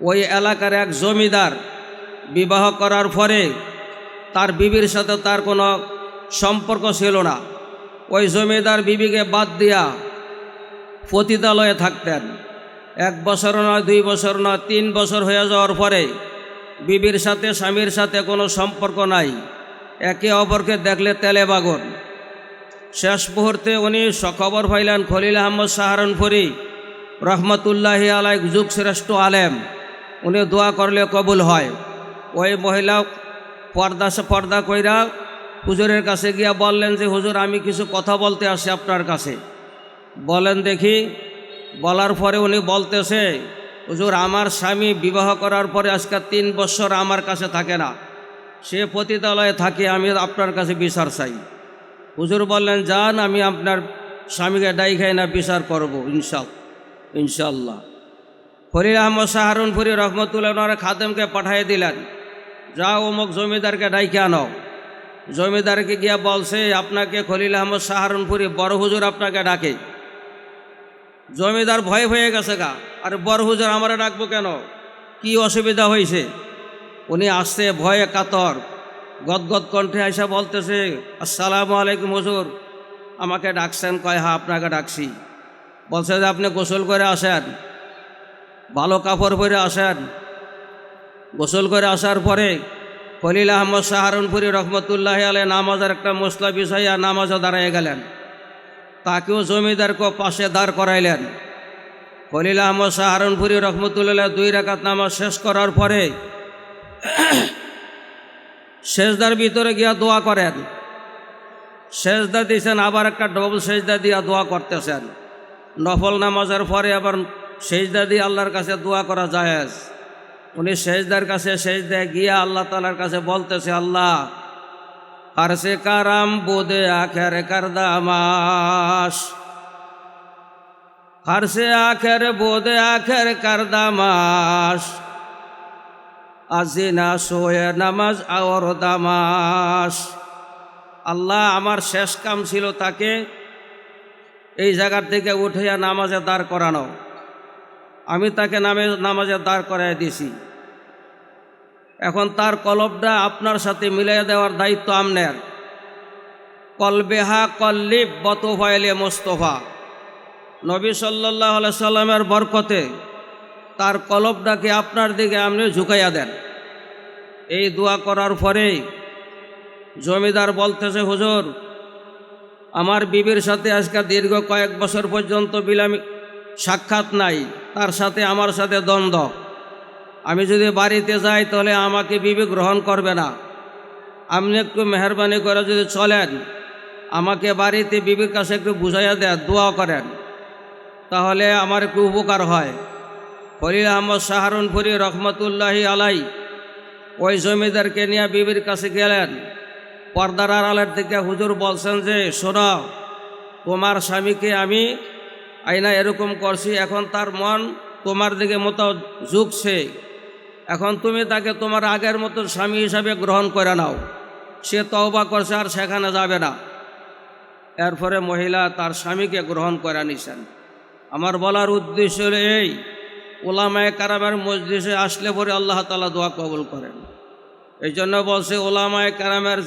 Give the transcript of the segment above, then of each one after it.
ওই এলাকার এক জমিদার বিবাহ করার পরে তার বিবির সাথে তার কোনো সম্পর্ক ছিল না। ওই জমিদার বিবিকে বাদ দিয়া পতিতালয়ে থাকতেন। এক বছর নয়, দুই বছর নয়, তিন বছর হয়ে যাওয়ার পরে বিবির সাথে স্বামীর সাথে কোনো সম্পর্ক নাই। একে অপরকে দেখলে তেলে বাগন। শেষ মুহূর্তে উনি সখবর পাইলেন খলিল আহমদ সাহারনপুরি রহমতুল্লাহি আলাই যুগ শ্রেষ্ঠ আলেম। উনি দোয়া করলে কবুল হয়। ওই মহিলা পর্দা সে পর্দা কইরা হুজুরের কাছে গিয়া বললেন যে, হুজুর, আমি কিছু কথা বলতে আসি আপনার কাছে। বলেন, দেখি। বলার পরে উনি বলতেছে, হুজুর, আমার স্বামী বিবাহ করার পরে আজকে তিন বছর আমার কাছে থাকে না। সে পতিতালয়ে থাকে, আমি আপনার কাছে বিচার চাই। হুজুর বললেন, যান, আমি আপনার স্বামীকে ডাই খাই না, বিচার করব, ইনশাল, ইনশাল্লাহ। ফরির আহমদ সাহারুনপুরি রহমতুল্লাহ খাদেমকে পাঠিয়ে দিলেন। যা অমুক জমিদারকে ডাইকে আনো। জমিদারকে গিয়া বলছে, আপনাকে খলিল আহমদ সাহারুনপুরি বড় হুজুর আপনাকে ডাকে। জমিদার ভয় হয়ে গেছে গা। আর বড় হুজুর আমারে ডাকবো কেন? কি অসুবিধা হয়েছে উনি আসছে ভয়ে কাতর। গদগদ কণ্ঠে আইসা বলতেছে, আসসালামু আলাইকুম হুজুর। আমাকে ডাকছেন, কয় হা আপনাকে ডাকছি। বলছে যে আপনি গোসল করে আসেন। ভালো কাপড় পরে আসেন গোসল করে আসার পরে খলিল আহমদ সাহারনপুরি রহমতুল্লাহ আলে নামাজের একটা মশলা বিষয়া নামাজও দাঁড়িয়ে গেলেন। তাকেও জমিদারকে পাশে দাঁড় করাইলেন। খলিল আহমদ সাহারনপুরি রহমতুল্লাহ দুই রাকাত নামাজ শেষ করার পরে শেষদার ভিতরে গিয়া দোয়া করেন। সেজদা দিয়েছেন আবার একটা ডবল সেজদা দিয়া দোয়া করতেছেন। নফল নামাজের পরে আবার সেজদা দিয়ে আল্লাহর কাছে দোয়া করা জায়েজ। উনি সেজদার কাছে সেজদা গিয়া আল্লাহ তালার কাছে বলতেছে, আল্লাহ আর সে কারাম বোদে আখের কারদামাস হারসে আখের বোদে আখের কারদামাস আজিনা সোয়ে নামাজ আওর দামাস আল্লাহ, আমার শেষ কাম ছিল তাকে এই জায়গার থেকে উঠিয়া নামাজে দাঁড় করানো। আমি তাকে নামে নামাজে দাঁড় করাই দিছি এখন তার কলবটা আপনার সাথে মিলাই দেওয়ার দায়িত্ব আমনের। কলবেহা কল্লিব বতফাইলে মোস্তফা। নবী সাল্লাহ সাল্লামের বরকতে তার কলবটাকে আপনার দিকে আপনি ঝুঁকাইয়া দেন। এই দোয়া করার পরেই জমিদার বলতেছে, হুজুর, আমার বিবির সাথে আজকে দীর্ঘ কয়েক বছর পর্যন্ত বিলামি, সাক্ষাৎ নাই। তার সাথে আমার সাথে দ্বন্দ্ব। আমি যদি বাড়িতে যাই, তাহলে আমাকে বিবি গ্রহণ করবে না। আপনি একটু মেহরবানি করে যদি চলেন, আমাকে বাড়িতে বিবির কাছে একটু বুঝাইয়া দেন দোয়া করেন। তাহলে আমার একটু উপকার হয়। খলিল আহমদ সাহারনপুরি রহমতুল্লাহি আলাই ওই জমিদারকে নিয়ে বিবির কাছে গেলেন। পর্দার আড়ালের থেকে হুজুর বলছেন যে, শোনো, তোমার স্বামীকে আমি আইনা এরকম করছি, এখন তার মন তোমার দিকে মতো ঝুঁকছে এখন তুমি তাকে তোমার আগের মতো স্বামী হিসাবে গ্রহণ করে নাও। সে তওবা করছে আর সেখানে যাবে না। এরপরে মহিলা তার স্বামীকে গ্রহণ করে নিছেন। আমার বলার উদ্দেশ্য হলো এই, ওলামায় কারামের মসজিদে আসলে পরে আল্লাহ তালা দোয়া কবুল করেন। এই জন্য বলছে, ওলামায় কারামের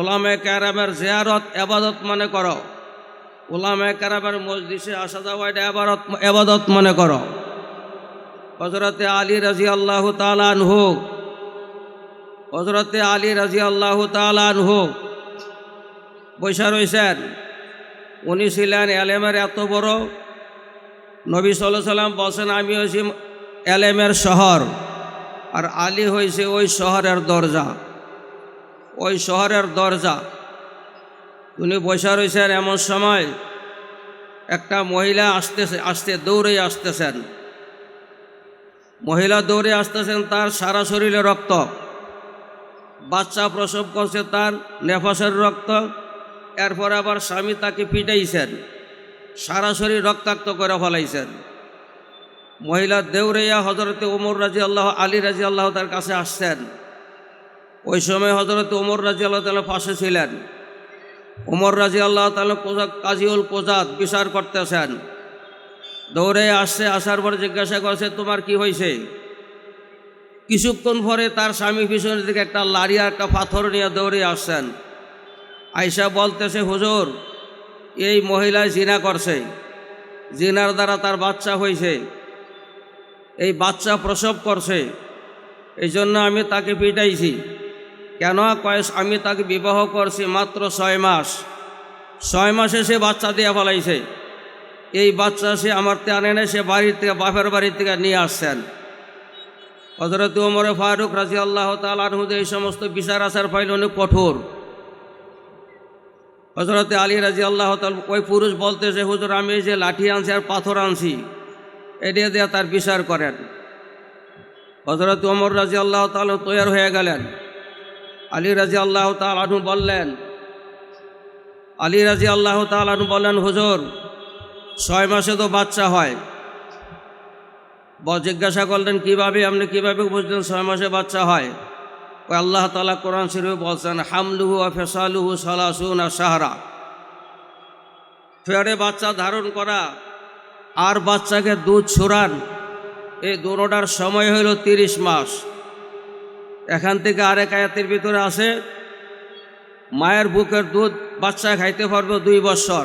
ওলামায় কারামের জেয়ারত, এবাদত মনে করো। ওলামায় কারামের মসজিদে আসা যাওয়া এটা এবারত, এবাদত মনে করো। হজরতে আলী রাজি আল্লাহ তালান হোক হজরতে আলী রাজি আল্লাহ তালান হোক বৈশা রয়েছেন উনি ছিলেন এলেমের এত বড়। নবী সাল্লাহ সাল্লাম বলছেন, আমি হয়েছি এলেমের শহর, আর আলী হয়েছে ওই শহরের দরজা। ওই শহরের দরজা। উনি বসে রয়েছেন এমন সময় একটা মহিলা আসতেছে, আসতে দৌড়ে আসতেছেন। মহিলা দৌড়ে আসতেছেন, তার সারা শরীরে রক্ত। বাচ্চা প্রসব করছে, তার নেফাসের রক্ত। এরপর আবার স্বামী তাকে পিটাইছেন, সারা শরীর রক্তাক্ত করে ফলাইছেন। মহিলা দেউরাইয়া হজরতে ওমর রাজি আল্লাহ আলী রাজি আল্লাহ তার কাছে আসছেন। ওই সময় হজরত ওমর রাজি আল্লাহ তালা পাশে ছিলেন। ওমর রাজি আল্লাহ তালা কোজা কাজিউল কোজাত বিচার করতেছেন। দৌড়ে আসছে, আসার পর জিজ্ঞাসা করছে, তোমার কি হয়েছে কিছুক্ষণ পরে তার স্বামী পিছনের দিকে একটা লাড়ি আর একটা পাথর নিয়ে দৌড়ে আসছেন। আয়সা বলতেছে, হুজুর, এই মহিলায় জিনা করছে। জিনার দ্বারা তার বাচ্চা হয়েছে এই বাচ্চা প্রসব করছে। এই জন্য আমি তাকে পিটাইছি। কেন কয়েস আমি তাকে বিবাহ করছি মাত্র ছয় মাস। ছয় মাসে সে বাচ্চা দিয়ে ফেলাইছে। এই বাচ্চা সে আমার আনে সে বাড়ির থেকে, বাপের বাড়ির থেকে নিয়ে আসছেন। হজরত ওমর ফারুক রাজি আল্লাহ তালহুদ এই সমস্ত বিচার আচার ফাইল অনেক কঠোর। হজরতে আলী রাজি আল্লাহ তাল ওই পুরুষ বলতেছে হুজুর, আমি যে লাঠি আনছি আর পাথর আনছি এটা দিয়ে তার বিচার করেন। হজরত ওমর রাজি আল্লাহ তাল তৈয়ার হয়ে গেলেন। আলী রাজি আল্লাহ তালু বললেন, আলী রাজি আল্লাহ তালু বললেন, হুজুর, ছয় মাসে তো বাচ্চা হয়। জিজ্ঞাসা করলেন, কীভাবে? আপনি কীভাবে বুঝলেন ছয় মাসে বাচ্চা হয়? আল্লাহ তালা কোরআন শরীফ বলছেন, হামলুহু ফেসালুহু সালাসুন আর সাহারা ফেরে বাচ্চা ধারণ করা আর বাচ্চাকে দুধ ছুরান এই দুটার সময় হইল তিরিশ মাস। এখান থেকে আরেক আয়াতের ভিতরে আছে, মায়ের বুকের দুধ বাচ্চা খাইতে পারবে দুই বছর।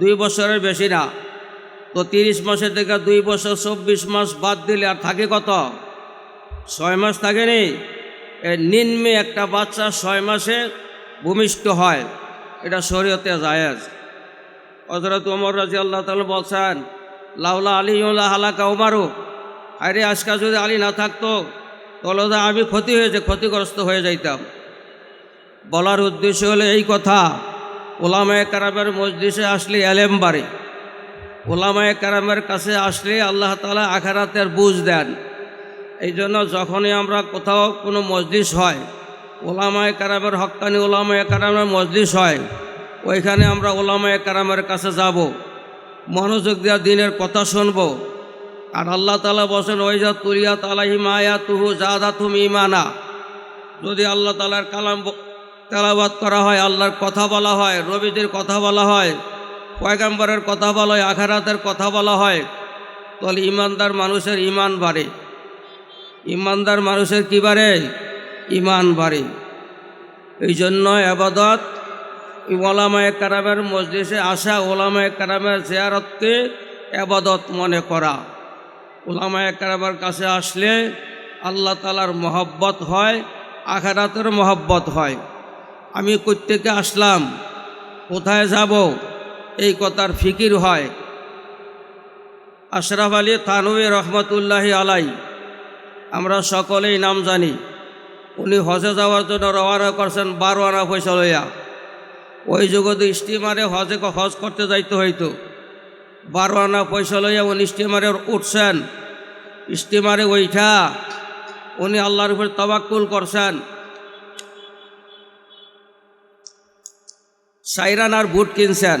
দুই বছরের বেশি না। তো তিরিশ মাসের থেকে দুই বছর, চব্বিশ মাস বাদ দিলে আর থাকে কত? ছয় মাস থাকেনি এই নিম্নে একটা বাচ্চা ছয় মাসে ভূমিষ্ঠ হয়। এটা শরীয়তে জায়েজ। হজরত ওমর রাজি আল্লাহ তালা বলছেন, লাউলা আলী হালাকা ওমারু আরে আজকা যদি আলী না থাকতো তাহলে আমি ক্ষতি হয়েছে, ক্ষতিগ্রস্ত হয়ে যাইতাম। বলার উদ্দেশ্য হলো এই কথা। ওলামায় কারামের মসজিদে আসলে এলেম বাড়ে। ওলামায় কারামের কাছে আসলে আল্লাহ তালা আখারাতের বুঝ দেন। এই জন্য যখনই আমরা কোথাও কোনো মসজিদ হয়, ওলামায় কারামের হক্কানি ওলামায় কারামের মসজিদ হয়, ওইখানে আমরা ওলামায় কারামের কাছে যাব, মনোযোগ দেওয়া দিনের কথা শুনব। আর আল্লাহ তালা বসেন ওই যা তুলিয়া তালাহি মায়া তুহু জাদা তুমি ইমানা যদি আল্লাহ তালার কালাম তেলাবাদ করা হয়, আল্লাহর কথা বলা হয় রবিদের কথা বলা হয়, পয়গাম্বরের কথা বলা হয়, আখারাতের কথা বলা হয়, তাহলে ইমানদার মানুষের ইমান বাড়ে। ইমানদার মানুষের কি বাড়ে? ইমান বাড়ে। এই জন্য আবাদত ওলামায় কারামের মসজিদে আসা, ওলামায় কারামের জেয়ারতকে আবাদত মনে করা। ওলামায় কারামের কাছে আসলে আল্লাহ তালার মহব্বত হয়, আখারাতের মহব্বত হয়। আমি কোথেকে আসলাম? কোথায় যাব? এই কথার ফিকির হয়। আশরাফ আলী থানবী রহমতুল্লাহি আলাই আমরা সকলেই নাম জানি। উনি হজে যাওয়ার জন্য রওনা করছেন বারো আনা পয়সা লইয়া। ওই যুগতে স্টিমারে হজে হজ করতে যাইতে হইতো। বারো আনা পয়সা লইয়া উনি স্টিমারে উঠছেন। স্টিমারে ওইঠা উনি আল্লাহর উপর তবাক্কুল করছেন। সাইরান আর বুট কিনছেন।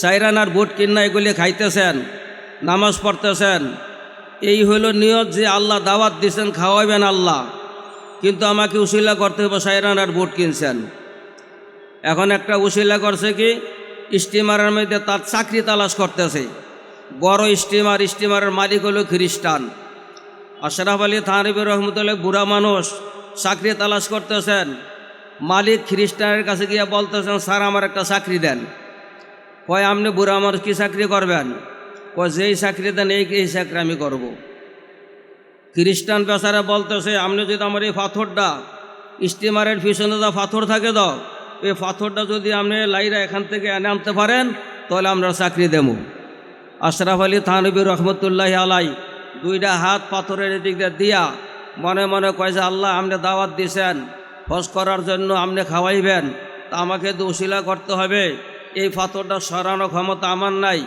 সাইরান আর বুট কিনা এগুলি খাইতেছেন, নামাজ পড়তেছেন। এই হইল নিয়ত যে আল্লাহ দাওয়াত দিছেন, খাওয়াইবেন আল্লাহ। কিন্তু আমাকে উশিলা করতে হবে সাইরান আর বুট কিনছেন। এখন একটা উশিলা করছে কি? স্টিমারের মধ্যে তার চাকরি তালাশ করতেছে। বড় স্টিমার, স্টিমারের মালিক হলো খ্রিস্টান। আশরাফ আলী থানবী রহমতুল্লাহ বুড়া মানুষ চাকরি তালাশ করতেছেন। মালিক খ্রিস্টানের কাছে গিয়ে বলতেছেন, স্যার, আমার একটা চাকরি দেন। কয়, আপনি বুড়া মানুষ কী চাকরি করবেন? কয়, যেই চাকরি দেন, এই এই চাকরি আমি করব। খ্রিস্টান পেশারা বলতেছে, আপনি যদি আমার এই পাথরটা, স্টিমারের পিছনে যা পাথর থাকে দাও এই পাথরটা যদি আপনি লাইরা এখান থেকে এনে আনতে পারেন, তাহলে আমরা চাকরি দেবো। আশরাফ আলী থানবী রহমতুল্লাহ আলাই দুইটা হাত পাথরের দিক দিয়ে মনে মনে কয় যে, আল্লাহ, আপনি দাওয়াত দিছেন হজ করার জন্য আপনি খাওয়াইবেন, তা আমাকে দোশিলা করতে হবে। এই পাথরটা সরানো ক্ষমতা আমার নাই।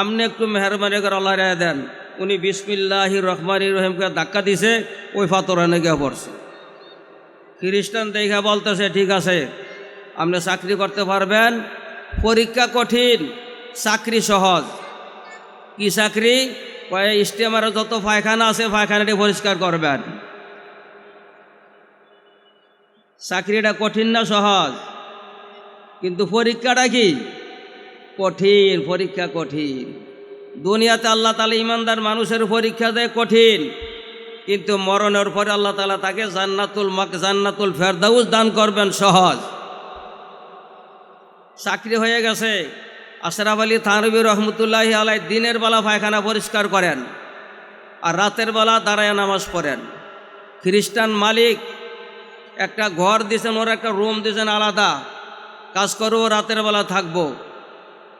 আপনি একটু মেহরবানি করে আল্লাহ রায় দেন। উনি বিসমিল্লাহি রহমানি রহিমকে ধাক্কা দিছে, ওই পাথর এনে গিয়ে পড়ছে। খ্রিস্টান দেখা বলতেছে, ঠিক আছে আপনি চাকরি করতে পারবেন। পরীক্ষা কঠিন, চাকরি সহজ। কি চাকরি? স্টিমারে যত পায়খানা আছে, পায়খানাটি পরিষ্কার করবেন। চাকরিটা কঠিন না সহজ, কিন্তু পরীক্ষাটা কি? কঠিন, পরীক্ষা কঠিন। দুনিয়াতে আল্লাহ তালা ইমানদার মানুষের পরীক্ষা দেয় কঠিন, কিন্তু মরণের পরে আল্লাহ তালা তাকে জান্নাতুল মাক, জান্নাতুল ফেরদাউস দান করবেন সহজ। চাকরি হয়ে গেছে। আশরাফ আলী থানবী রহমতুল্লাহ আলাই দিনের বেলা পায়খানা পরিষ্কার করেন আর রাতের বেলা দাঁড়ায় নামাজ পড়েন। খ্রিস্টান মালিক একটা ঘর দিয়েছেন ওর একটা রুম দিয়েছেন আলাদা। কাজ করব, রাতের বেলা থাকব।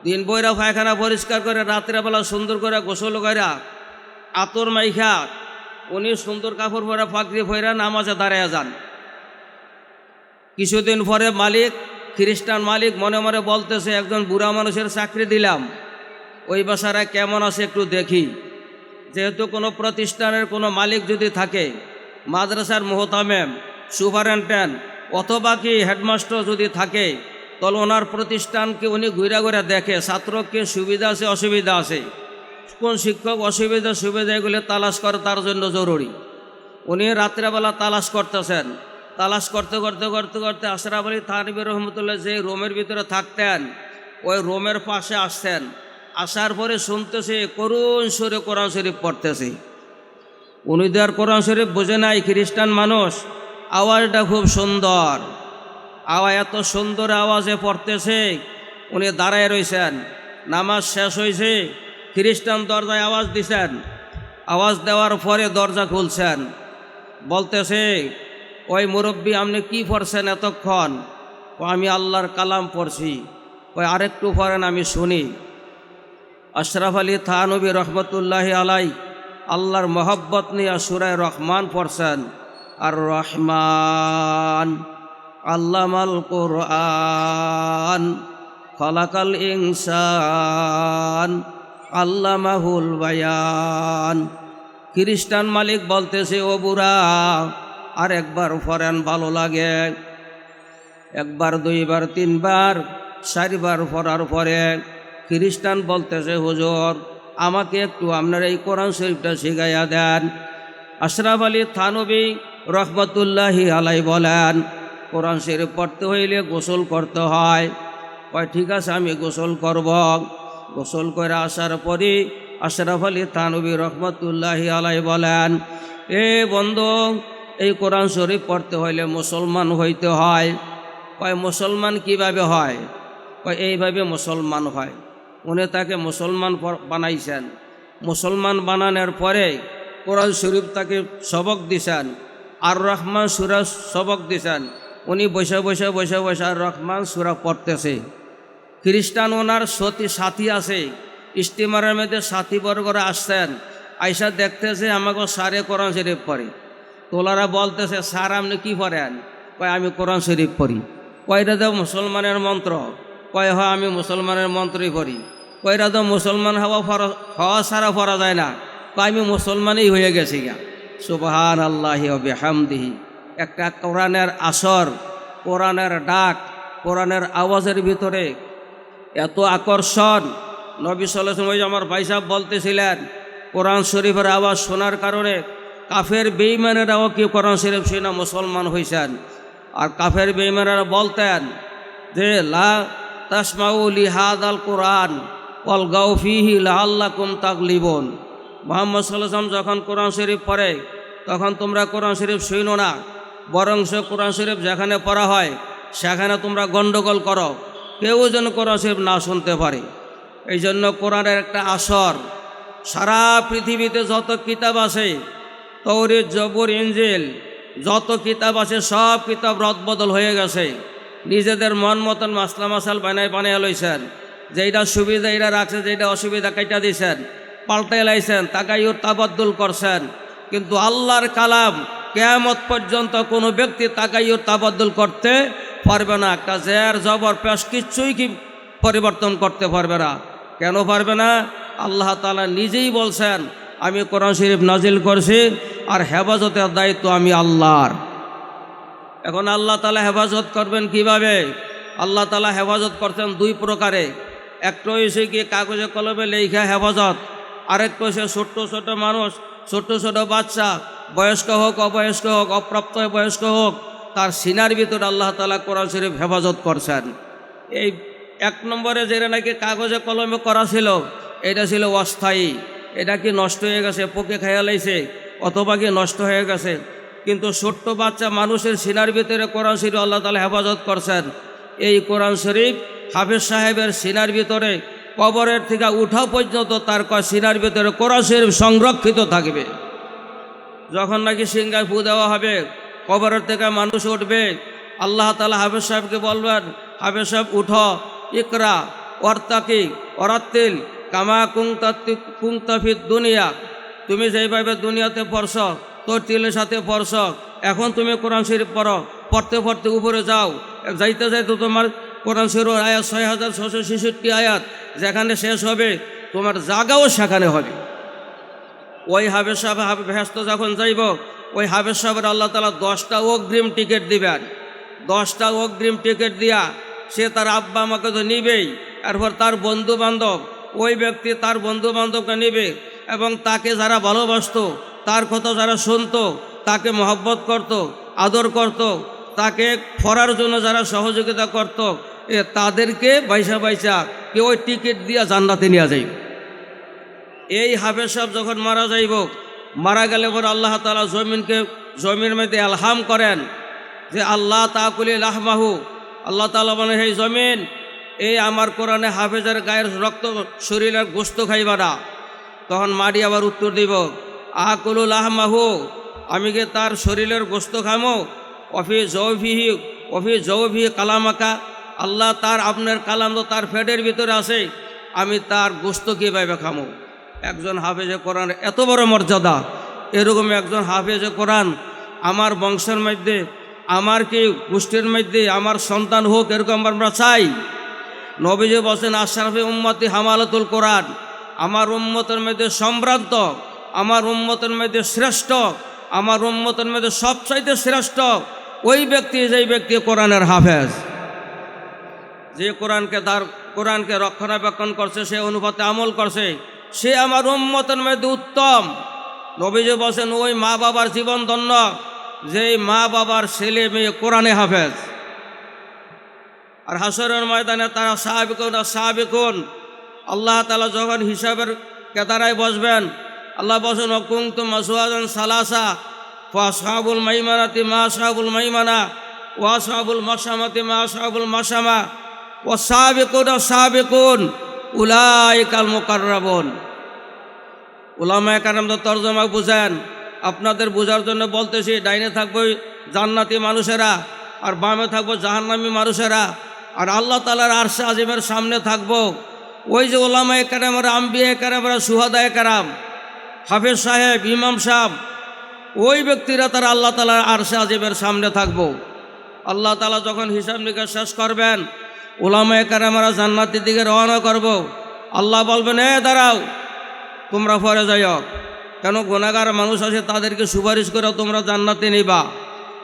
দিন বইরা পায়খানা পরিষ্কার করে রাতের বেলা সুন্দর করে গোসল করে আতর মাইখা উনি সুন্দর কাপড় পরে পাগড়ি পরে নামাজে দাঁড়ায় যান। কিছুদিন পরে মালিক খ্রিস্টান মালিক মনে মনে বলতেছে, একজন বুড়া মানুষের চাকরি দিলাম। ওই বাসারা কেমন আছে একটু দেখি। যেহেতু কোনো প্রতিষ্ঠানের কোনো মালিক যদি থাকে, মাদ্রাসার মোহতামেম সুপারেন্টেন্ট অথবা কি হেডমাস্টার যদি থাকে, তাহলে ওনার প্রতিষ্ঠানকে উনি ঘুরে ঘুরে দেখে, ছাত্রকে সুবিধা আছে, অসুবিধা আছে? কোন শিক্ষক অসুবিধা সুবিধা এগুলো তালাশ করে তার জন্য জরুরি। উনি রাত্রেবেলা তালাশ করতেছেন। তালাশ করতে করতে করতে করতে আশরাফ আলী থানবির রহমতুল্লাহ যে রোমের ভিতরে থাকতেন, ওই রোমের পাশে আসতেন। আসার পরে শুনতেছে করুণ সুরে কোরআন শরীফ পড়তেছে। উনি তো আর কোরআন শরীফ বোঝে নাই, খ্রিস্টান মানুষ। আওয়াজটা খুব সুন্দর। আওয়াজ এত সুন্দর আওয়াজে পড়তেছে, উনি দাঁড়ায় রয়েছেন নামাজ শেষ হয়েছে খ্রিস্টান দরজায় আওয়াজ দিছেন। আওয়াজ দেওয়ার পরে দরজা খুলছেন। বলতেছে ওই মুরব্বী, আপনি কি পড়ছেন এতক্ষণ? ও আমি আল্লাহর কালাম পড়ছি। ওই আরেকটু পড়েন, আমি শুনি। আশরাফ আলী থানবী রহমতুল্লাহ আলাই আল্লাহর মহব্বত নিয়ে সুরায় রহমান পড়ছেন। আর রহমান, আল্লামাল কোরআন, খলাকাল ইনসান, আল্লামাহুল বায়ান। খ্রিস্টান মালিক বলতেছে, ও বুড়া আর একবার ফরেন ভালো লাগে। একবার, দুইবার, তিনবার, চারিবার পড়ার পরে খ্রিস্টান বলতেছে, হুজুর, আমাকে একটু আপনার এই কোরআন শরীফটা শিখাইয়া দেন। আশরাফ আলী থানবী রহমতুল্লাহি আলাই বলেন, কোরআন শরীফ পড়তে হইলে গোসল করতে হয়। কয়, ঠিক আছে, আমি গোসল করব। গোসল করে আসার পরই আশরাফ আলী থানবী রহমতুল্লাহি আলাই বলেন, এ বন্ধু এই কোরআন শরীফ পড়তে হইলে মুসলমান হইতে হয়। কয়, মুসলমান কীভাবে হয়? কয়, এইভাবে মুসলমান হয়। উনি তাকে মুসলমান বানাইছেন। মুসলমান বানানোর পরে কোরআন শরীফ তাকে সবক দিছেন। আর রহমান সুরা সবক দিছেন। উনি বসে বসে বসে বসে আর রহমান সুরা পড়তেছে। খ্রিস্টান ওনার সতী সাথী আছে। স্টিমারের মধ্যে সাথী বর্গরা আসছেন। আইসা দেখতেছে আমাকে সারে কোরআন শরীফ পড়ে। তোলারা বলতেছে, স্যার, আপনি কি পড়েন? কয়, আমি কোরআন শরীফ পড়ি। কয়টা তো মুসলমানের মন্ত্র। কয়, হয়, আমি মুসলমানের মন্ত্রই পড়ি। কয়টা তো মুসলমান হওয়া ফর হওয়া ছাড়া পড়া যায় না। কয়, আমি মুসলমানই হয়ে গেছি গা। সুবাহান আল্লাহি হামদিহি একটা কোরআনের আসর, কোরআনের ডাক, কোরআনের আওয়াজের ভিতরে এত আকর্ষণ। নবী যে আমার ভাই সাহেব বলতেছিলেন, কোরআন শরীফের আওয়াজ শোনার কারণে কাফের বেইমানেরাও কি কোরআন শরীফ শুনে মুসলমান হয়েছেন আর কাফের বেইমানেরা বলতেন যে, লা লিহাদ আল কোরআন অল গাউফিহি লাহাল্লাকুম তাকলিবন মোহাম্মদ সাল্লাম যখন কোরআন শরীফ পড়ে, তখন তোমরা কোরআন শরীফ শুনো না বরং সে কোরআন শরীফ যেখানে পড়া হয়, সেখানে তোমরা গণ্ডগোল করো। কেউ যেন কোরআন শরীফ না শুনতে পারে। এই জন্য কোরআনের একটা আসর সারা পৃথিবীতে যত কিতাব আছে তৌরিদ জবুর ইঞ্জিল, যত কিতাব আছে সব কিতাব রদবদল হয়ে গেছে। নিজেদের মন মতন মাসলা মাসাল বানাই বানিয়ে লইছেন। যেইটা সুবিধা এইটা রাখছে যেটা অসুবিধা কাইটা দিয়েছেন পাল্টাই লাইছেন তাকাইও তাবদ্দুল করছেন। কিন্তু আল্লাহর কালাম কেয়ামত পর্যন্ত কোনো ব্যক্তি তাকাইও তাবদ্দুল করতে পারবে না। একটা জের, জবর, পেশ কিচ্ছুই কি পরিবর্তন করতে পারবে না। কেন পারবে না? আল্লাহ তালা নিজেই বলছেন, আমি কোরআন শরীফ নাজিল করছি আর হেফাজতের দায়িত্ব আমি আল্লাহর। এখন আল্লাহ তালা হেফাজত করবেন কীভাবে? আল্লাহ তালা হেফাজত করছেন দুই প্রকারে। একটা হয়েছে কি, কাগজে কলমে লেখা হেফাজত। আরেকটা হয়েছে ছোট্ট ছোট মানুষ, ছোট্ট ছোট বাচ্চা, বয়স্ক হোক, অবয়স্ক হোক, অপ্রাপ্ত বয়স্ক হোক, তার সিনার ভিতরে আল্লাহ তালা কোরআন শরীফ হেফাজত করছেন। এই এক নম্বরে যেটা নাকি কাগজে কলমে করা ছিল, এটা ছিল অস্থায়ী। এটা কি নষ্ট হয়ে গেছে, পোকে খাইয়া লাইছে? অথবা নষ্ট হয়ে গেছে। কিন্তু ছোট্ট বাচ্চা মানুষের সিনার ভিতরে কোরআন শরীফ আল্লাহ তালা হেফাজত করছেন। এই কোরআন শরীফ হাফিজ সাহেবের সিনার ভিতরে কবরের থেকে উঠা পর্যন্ত তার সিনার ভিতরে কোরআন শরীফ সংরক্ষিত থাকবে। যখন নাকি সিংহায় ফু দেওয়া হবে, কবরের থেকে মানুষ উঠবে, আল্লাহ তালা হাফেজ সাহেবকে বলবেন, হাফেজ সাহেব, উঠ, ইকরা অর্তাকি অরাত্তিল কামা কুংতা কুংতাফিত দুনিয়া তুমি যেইভাবে দুনিয়াতে পড়ছ, তোর তিলের সাথে পড়ছ, এখন তুমি কোরআন শরীফ পড়ো, পড়তে পড়তে উপরে যাও। যাইতে যাইতে তোমার কোরআন শরীফ আয়াত ছয় হাজার ছশো ছেষট্টি আয়াত, যেখানে শেষ হবে, তোমার জাগাও সেখানে হবে। ওই হাবের সাহেব হাবে ভেস্ত যখন যাইব, ওই হাবের সাহেবের আল্লাহ তালা দশটা অগ্রিম টিকিট দিবেন। দশটা অগ্রিম টিকিট দিয়া সে তার আব্বা আমাকে তো নিবেই, এরপর তার বন্ধু বান্ধব ওই ব্যক্তি তার বন্ধু বান্ধবকে নিবে এবং তাকে যারা ভালোবাসত, তার কথা যারা শুনত, তাকে মহব্বত করত, আদর করত, তাকে ফরার জন্য যারা সহযোগিতা করত, এ তাদেরকে বাইসা বাইসা কেউ ওই টিকিট দিয়ে জান্নাতে নিয়ে যাইবে। এই হাফেজ সাহেব যখন মারা যাইব, মারা গেলে পর আল্লাহ তালা জমিনকে জমির মধ্যে আলহাম করেন যে আল্লাহ তাকুলি লাহমাহু। আল্লাহ তালা মানে এই জমিন, এই আমার কোরআনে হাফেজের গায়ের রক্ত, শরীরের গোস্ত খাইবা না। তখন মাটি আবার উত্তর দিব। আকুলুল আহমাহু আমি কি তার শরীরের গোস্ত খামো। অফি জৌভিহি অফি জৌভি কালামাকা, আল্লাহ তার আপনার কালাম তো তার ফেটের ভিতরে আছে, আমি তার গোস্ত কীভাবে খামো? একজন হাফেজে কোরআন এত বড় মর্যাদা, এরকম একজন হাফেজে কোরআন আমার বংশের মধ্যে, আমার কি গোষ্ঠীর মধ্যে, আমার সন্তান হোক, এরকম আমরা চাই। নবীজি বসেন আশরাফি উম্মতি হামালাতুল কোরআন। আমার উম্মতের মধ্যে সম্ভ্রান্ত, আমার উম্মতের মধ্যে শ্রেষ্ঠ, আমার উম্মতের মধ্যে সবচাইতে শ্রেষ্ঠ, ওই ব্যক্তি যেই ব্যক্তি কোরআনের হাফেজ। যে কোরআনকে তার কোরআনকে রক্ষণাবেক্ষণ করছে, সে অনুপাতে আমল করছে, সে আমার উম্মতের মধ্যে উত্তম। নবীজি বসেন ওই মা বাবার জীবন ধন্য, যেই মা বাবার ছেলে মেয়ে কোরআনে হাফেজ। আর হাসরের ময়দানে তারা সাহাবিকুন আর সাহাবিকুন আল্লাহ তালা যখন হিসাবের কেতারায় বসবেন, আল্লাহ বসেন অকুং তো মাসুয়াজন সালাসা ওয়া সাহাবুল মাইমানাতি মা সাহাবুল মাইমানা, ওয়া সাহাবুল মাসামাতি মা সাহাবুল মাসামা ও সাহাবিকুন ও সাহাবিকুন উলাই কাল মোকাররাবন। উলামায় তো তর্জমা বুঝেন, আপনাদের বোঝার জন্য বলতেছি, ডাইনে থাকব জান্নাতি মানুষেরা, আর বামে থাকব জাহান্নামী মানুষেরা, আর আল্লাহ তালার আরশে আজিমের সামনে থাকব। ওই যে ওলামায় কারামরা আম্বিয়া কারামরা সুহাদায় কারাম হাফেজ সাহেব, ইমাম সাহেব, ওই ব্যক্তিরা তারা আল্লাহ তালার আরশে আজিবের সামনে থাকব। আল্লাহ তালা যখন হিসাব নিকাশ শেষ করবেন ওলামায় কারামরা জান্নাতির দিকে রওনা করব। আল্লাহ বলবেন, এ দাঁড়াও, তোমরা পরে যাইও। কেন গোনাগার মানুষ আছে, তাদেরকে সুপারিশ করে তোমরা জান্নাতে নিবা।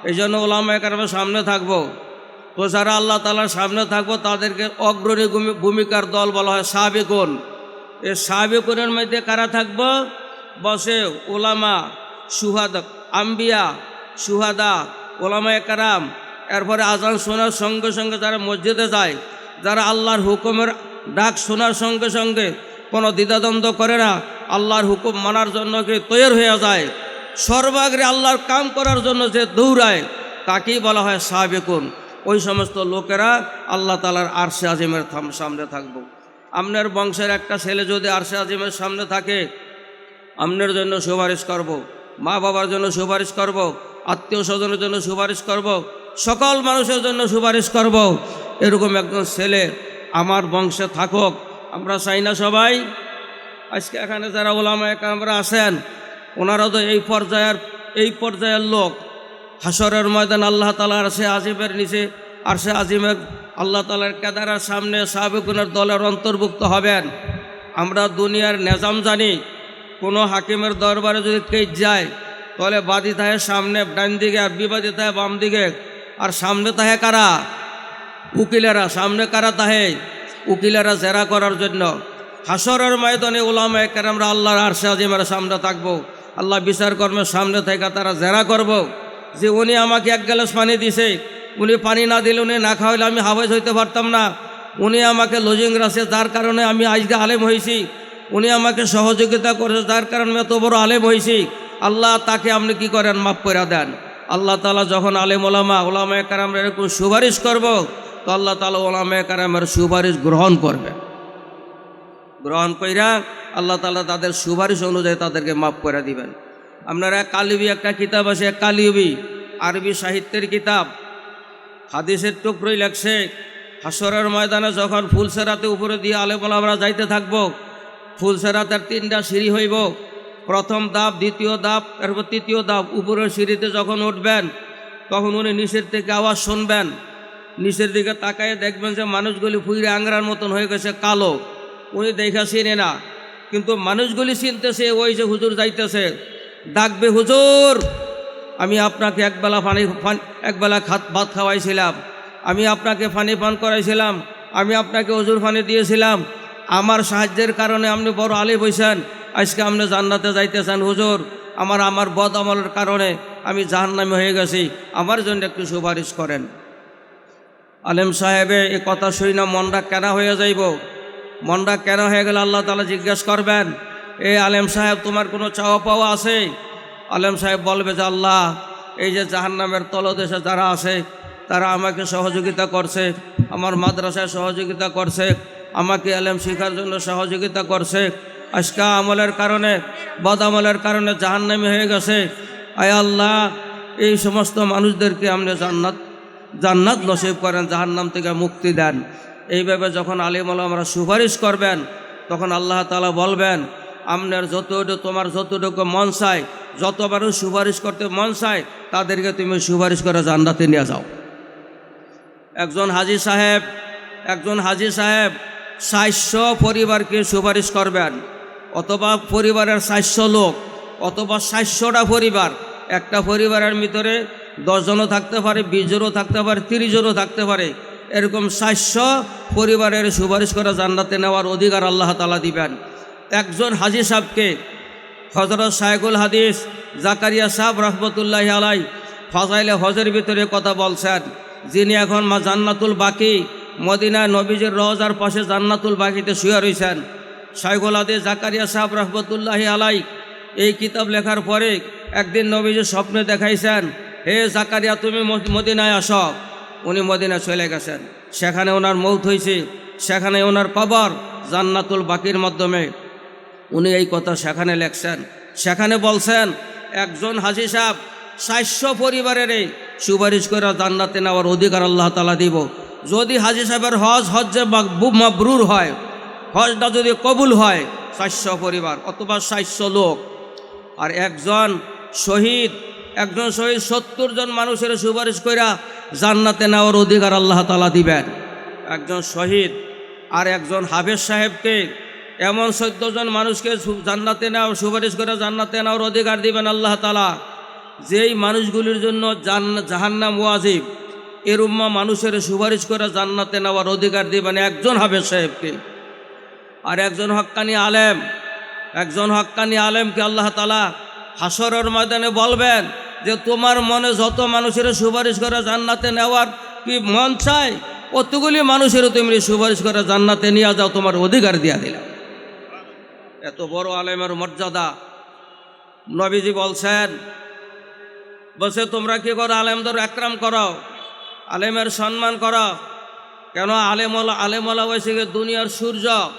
এই জন্য ওলামা একরামের সামনে থাকব। তো যারা আল্লাহ তালার সামনে থাকব, তাদেরকে অগ্রণী ভূমিকার দল বলা হয় সাবেকুন। এই সাবেকুনের মধ্যে কারা থাকব? বসে ওলামা সুহাদ আম্বিয়া, সুহাদা ওলামা কারাম এরপরে আজান শোনার সঙ্গে সঙ্গে যারা মসজিদে যায়, যারা আল্লাহর হুকুমের ডাক শোনার সঙ্গে সঙ্গে কোনো দ্বিধাদ্বন্দ্ব করে না, আল্লাহর হুকুম মানার জন্য কি তৈরি হয়ে যায়? সর্বাগ্রে আল্লাহর কাম করার জন্য যে দৌড়ায়, তাকেই বলা হয় সাবেকুন। ওই সমস্ত লোকেরা আল্লাহ তালার আরশে আজিমের থাম- সামনে থাকব আপনার বংশের একটা ছেলে যদি আরশে আজিমের সামনে থাকে, আপনার জন্য সুপারিশ করব। মা বাবার জন্য সুপারিশ করব। আত্মীয় স্বজনের জন্য সুপারিশ করব। সকল মানুষের জন্য সুপারিশ করব। এরকম একজন ছেলে আমার বংশে থাকুক, আমরা চাই না সবাই আজকে এখানে যারা ওলামায় আমরা আছেন, ওনারা তো এই পর্যায়ের এই পর্যায়ের লোক হাসরের ময়দান আল্লাহ তালার সে আজিমের নিচে আর সে আজিমের আল্লাহ তালার কেদারার সামনে সাবেকুনের দলের অন্তর্ভুক্ত হবেন। আমরা দুনিয়ার নেজাম জানি, কোনো হাকিমের দরবারে যদি কেস যায়, তাহলে বাদী থাকে সামনে, ডান দিকে আর বিবাদী থাকে বাম দিকে। আর সামনে তাহে কারা? উকিলেরা। সামনে কারা তাহে উকিলেরা জেরা করার জন্য। হাসরের ময়দানে ওলামা আমরা আল্লাহর আরশে আজিমের সামনে থাকব। আল্লাহ বিচার কর্মের সামনে থেকে তারা জেরা করব। যে উনি আমাকে এক গ্লাস পানি দিছে, উনি পানি না দিলে উনি না খাওয়াইলে আমি হাওয়াজ হইতে পারতাম না। উনি আমাকে লজিং রাখছে, যার কারণে আমি আজকে আলেম হয়েছি উনি আমাকে সহযোগিতা করেছে, যার কারণে এত বড় আলেম হয়েছি আল্লাহ তাকে আপনি কি করেন, মাফ করে দেন। আল্লাহ তালা যখন আলেম ওলামা ওলামা কারাম এরকম সুপারিশ করব, তো আল্লাহ তালা ওলামা কারামের সুপারিশ গ্রহণ করবে। গ্রহণ কইরা আল্লাহ তালা তাদের সুপারিশ অনুযায়ী তাদেরকে মাফ করে দিবেন। আপনারা কালিবি একটা কিতাব আছে, কালিবি, আরবি সাহিত্যের কিতাব। হাদিসের টুকরোই লেখছে হাসরের ময়দানে যখন ফুলসেরাতে উপরে দিয়ে আলেমল আমরা যাইতে থাকব, ফুলসেরাতের তিনটা সিঁড়ি হইব। প্রথম দাপ দ্বিতীয় দাপ এরপর তৃতীয় দাপ উপরের সিঁড়িতে যখন উঠবেন, তখন উনি নিচের থেকে আওয়াজ শুনবেন। নিচের দিকে তাকায় দেখবেন যে মানুষগুলি ফুইরে আংরার মতন হয়ে গেছে, কালো। উনি দেখা চিনে না, কিন্তু মানুষগুলি চিনতেছে, ওই যে হুজুর যাইতেছে। ডাকবে, হুজুর, আমি আপনাকে একবেলা পানি একবেলা খাত, ভাত খাওয়াইছিলাম। আমি আপনাকে পানি পান করাইছিলাম। আমি আপনাকে অজুর পানি দিয়েছিলাম। আমার সাহায্যের কারণে আপনি বড় আলি বইছেন আজকে আপনি জান্নাতে যাইতেছেন, হুজুর। আমার আমার বদ আমলের কারণে আমি জাহান্নামে হয়ে গেছি। আমার জন্য একটু সুপারিশ করেন। আলেম সাহেবে, এ কথা শুই না মনটা কেন হয়ে যাইব। মনটা কেন হয়ে গেলে আল্লাহ তালা জিজ্ঞেস করবেন এ আলেম সাহেব, তোমার কোনো চাওয়া পাওয়া আছে? আলেম সাহেব বলবে যে, আল্লাহ, এই যে জাহান্নামের তলদেশে যারা আছে, তারা আমাকে সহযোগিতা করছে, আমার মাদ্রাসায় সহযোগিতা করছে, আমাকে আলেম শিখার জন্য সহযোগিতা করছে। আজকা আমলের কারণে বদ আমলের কারণে জাহান্নামি হয়ে গেছে। আয় আল্লাহ, এই সমস্ত মানুষদেরকে আপনি জান্নাত জান্নাত নসিব করেন, জাহান্নাম থেকে মুক্তি দেন। এইভাবে যখন আলিমল আমরা সুপারিশ করবেন, তখন আল্লাহ তালা বলবেন আপনার যতটুকু, তোমার যতটুকু মন চায়, যতবারও সুপারিশ করতে মন চায়, তাদেরকে তুমি সুপারিশ করে জান্নাতে নিয়ে যাও। একজন হাজি সাহেব, একজন হাজি সাহেব সাতশো পরিবারকে সুপারিশ করবেন। অথবা পরিবারের সাতশো লোক, অথবা সাতশোটা পরিবার, একটা পরিবারের ভিতরে দশজনও থাকতে পারে বিশ জনও থাকতে পারে তিরিশ জনও থাকতে পারে। এরকম সাতশো পরিবারের সুপারিশ করে জান্নাতে নেওয়ার অধিকার আল্লাহ তালা দিবেন। একজন হাজি সাহেবকে হজরত শাহেকুল হাদিস জাকারিয়া সাহেব রহমতুল্লাহ আলাই ফজাইলে হজের ভিতরে কথা বলছেন, যিনি এখন মা জান্নাতুল বাকি, মদিনায় নবীজির রওজার পাশে জান্নাতুল বাকিতে শুয়ে রয়েছেন শাইকুল হাদিস জাকারিয়া সাহেব রহমতুল্লাহ আলাই এই কিতাব লেখার পরে একদিন নবীজি স্বপ্নে দেখাইছেন, হে জাকারিয়া, তুমি মদ- মদিনায় আস। উনি মদিনায় চলে গেছেন। সেখানে ওনার মৌত হয়েছে সেখানে ওনার কবর জান্নাতুল বাকির মাধ্যমে। উনি এই কথা সেখানে লেখছেন। সেখানে বলছেন, একজন হাজি সাহেব সাতশো পরিবারের এই সুপারিশ করে জান্নাতে নেওয়ার অধিকার আল্লাহ তালা দিব। যদি হাজি সাহেবের হজ হজ্জে মাবরুর হয়, হজটা যদি কবুল হয়, সাতশো পরিবার অথবা সাতশো লোক। আর একজন শহীদ একজন শহীদ সত্তর জন মানুষের সুপারিশ কইরা জান্নাতে নেওয়ার অধিকার আল্লাহ তালা দিবেন। একজন শহীদ আর একজন হাফেজ সাহেবকে এমন চোদ্দ জন মানুষকে জান্নাতে নেওয়া, সুপারিশ করে জান্নাতে নেওয়ার অধিকার দিবেন আল্লাহ তালা যেই মানুষগুলির জন্য জাহান্নাম ওয়াজিব, এর উম্মা মানুষের সুপারিশ করে জান্নাতে নেওয়ার অধিকার দিবেন একজন হাফেজ সাহেবকে। আর একজন হক্কানি আলেম, একজন হক্কানি আলেমকে আল্লাহ তালা হাসরের ময়দানে বলবেন যে, তোমার মনে যত মানুষের সুপারিশ করে জান্নাতে নেওয়ার কি মন চায় কতগুলি মানুষের তুমি সুপারিশ করে জান্নাতে নিয়ে যাও, তোমার অধিকার দিয়া দিলাম। এত বড় আলেমের মর্যাদা। নবীজি বলছেন বসে তোমরা কি করো আলেমদের একরাম করো, আলেমের সম্মান করো? কেন? আলেমলা আলেমলা হয়েছে দুনিয়ার সূর্য।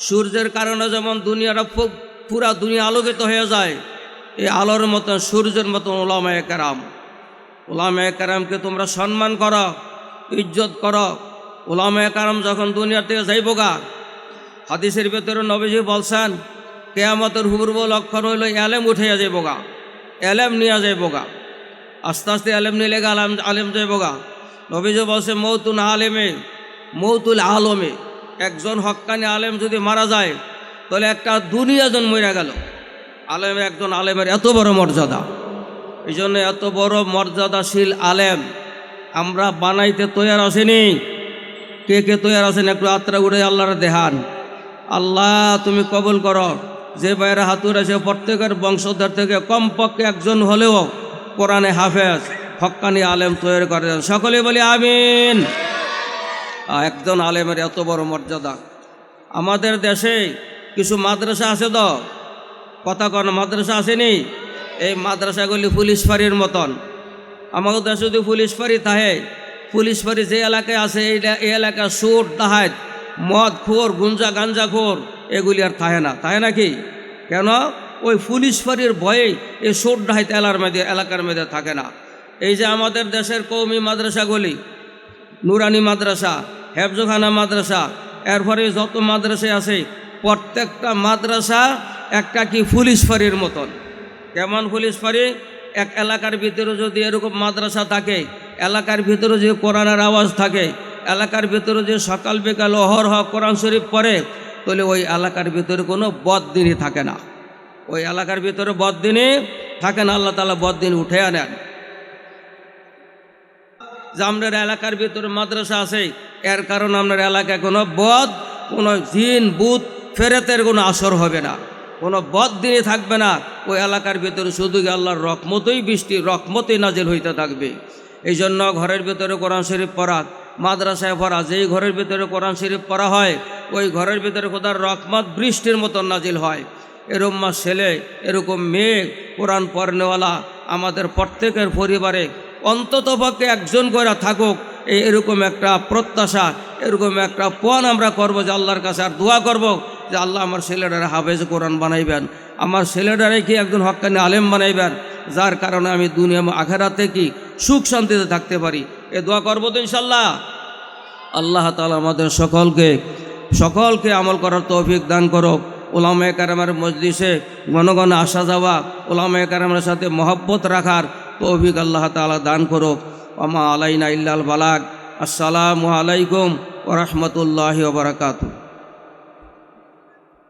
সূর্যের কারণে যেমন দুনিয়াটা পু- পুরা দুনিয়া আলোকিত হয়ে যায়, এই আলোর মতন, সূর্যের মতন ওলামায় কারাম। ওলামায় কারামকে তোমরা সম্মান করো, ইজ্জত করো। ওলামায় কারাম যখন দুনিয়ার থেকে যাইব গা হাদিসের ভেতরে নবীজি বলছেন, কেয়ামতের হুবুর্ব লক্ষণ হইল এলেম উঠাইয়া যায় গা এলেম নিয়ে যায় গা আস্তে আস্তে আলেম নিলে আলেম আলেম যাইব গা নবীজি বলছে মৌতুন আলেমে, মৌতুল আলমে, একজন হক্কানি আলেম যদি মারা যায়, তাহলে একটা দুনিয়াজন মরে গেল। আলেম একজন আলেমের এত বড় মর্যাদা। এই জন্য এত বড় মর্যাদাশীল আলেম আমরা বানাইতে তৈয়ার আসেনি কে কে তৈয়ার আছেন? একটু আত্রা উড়ে আল্লাহর দেহান। আল্লাহ, তুমি কবুল করো। যে বাইরে হাতুর আছে প্রত্যেকের বংশধর থেকে কমপক্ষে একজন হলেও কোরআনে হাফেজ, হক্কানি আলেম তৈরি করে। সকলে বলি আমিন। একজন আলেমের এত বড় মর্যাদা। আমাদের দেশে কিছু মাদ্রাসা আছে তো? কথা কন, মাদ্রাসা আসেনি? এই মাদ্রাসাগুলি পুলিশ ফাঁড়ির মতন। আমাদের দেশে যদি পুলিশ ফাঁড়ি থাকে, পুলিশ ফাঁড়ি যে এলাকায় আছে এই এলাকা সুর ডাহাত মদ খোর, গুঞ্জা গাঞ্জা খোর, এগুলি আর থাকে না। তাই নাকি কেন? ওই পুলিশ ফাঁড়ির ভয়ে এই সুর এলার মেয়েদের এলাকার মেয়েদের থাকে না। এই যে আমাদের দেশের কৌমি মাদ্রাসাগুলি, নুরানি মাদ্রাসা, হেফজখানা মাদ্রাসা, এরপরে যত মাদ্রাসা আছে, প্রত্যেকটা মাদ্রাসা একটা কি পুলিশ ফাঁড়ির মতন। কেমন পুলিশ ফাঁড়ি? এক এলাকার ভিতরে যদি এরকম মাদ্রাসা থাকে, এলাকার ভিতরে যদি কোরআনের আওয়াজ থাকে এলাকার ভিতরে যে সকাল বিকাল অহরহ কোরআন শরীফ পড়ে, তাহলে ওই এলাকার ভিতরে কোনো বদদিনই থাকে না। ওই এলাকার ভিতরে থাকে না, আল্লাহ তালা বদদিন উঠে আনেন যে আপনার এলাকার ভিতরে মাদ্রাসা আছে, এর কারণে আপনার এলাকায় কোনো বদ, কোনো জিন বুত ফেরেতের কোনো আসর হবে না। কোনো বদ দিনে থাকবে না, ওই এলাকার ভিতরে শুধু আল্লাহর রকমতই বৃষ্টি রকমতই নাজিল হইতে থাকবে। এই জন্য ঘরের ভিতরে কোরআন শরীফ পড়া মাদ্রাসায় পড়া, যেই ঘরের ভিতরে কোরআন শরীফ পড়া হয়, ওই ঘরের ভিতরে খোদার রকমাত বৃষ্টির মতন নাজিল হয়। এরকম ছেলে, এরকম মেয়ে, কোরআন পড়নেওয়ালা আমাদের প্রত্যেকের পরিবারে অন্তত পক্ষে একজন করে থাকুক এই এরকম একটা প্রত্যাশা, এরকম একটা পণ আমরা করব যে আল্লাহর কাছে আর দোয়া করব যে আল্লাহ আমার ছেলেটারে হাফেজ কোরআন বানাইবেন, আমার ছেলেটারে কি একজন হক্কানি আলেম বানাইবেন যার কারণে আমি দুনিয়া আখেরাতে কি সুখ শান্তিতে থাকতে পারি। এ দোয়া করব তো ইনশাল্লাহ। আল্লাহ তালা আমাদের সকলকে সকলকে আমল করার তৌফিক দান করো ওলামায় কারামের মজলিসে ঘন আসা যাওয়া ওলামায় কারামের সাথে মহব্বত রাখার তৌফিক আল্লাহ তালা দান করো আমা আলাইনা ইল্লাল বালাক আসসালামু আলাইকুম ওরহমতুল্লাহ বারাকাতু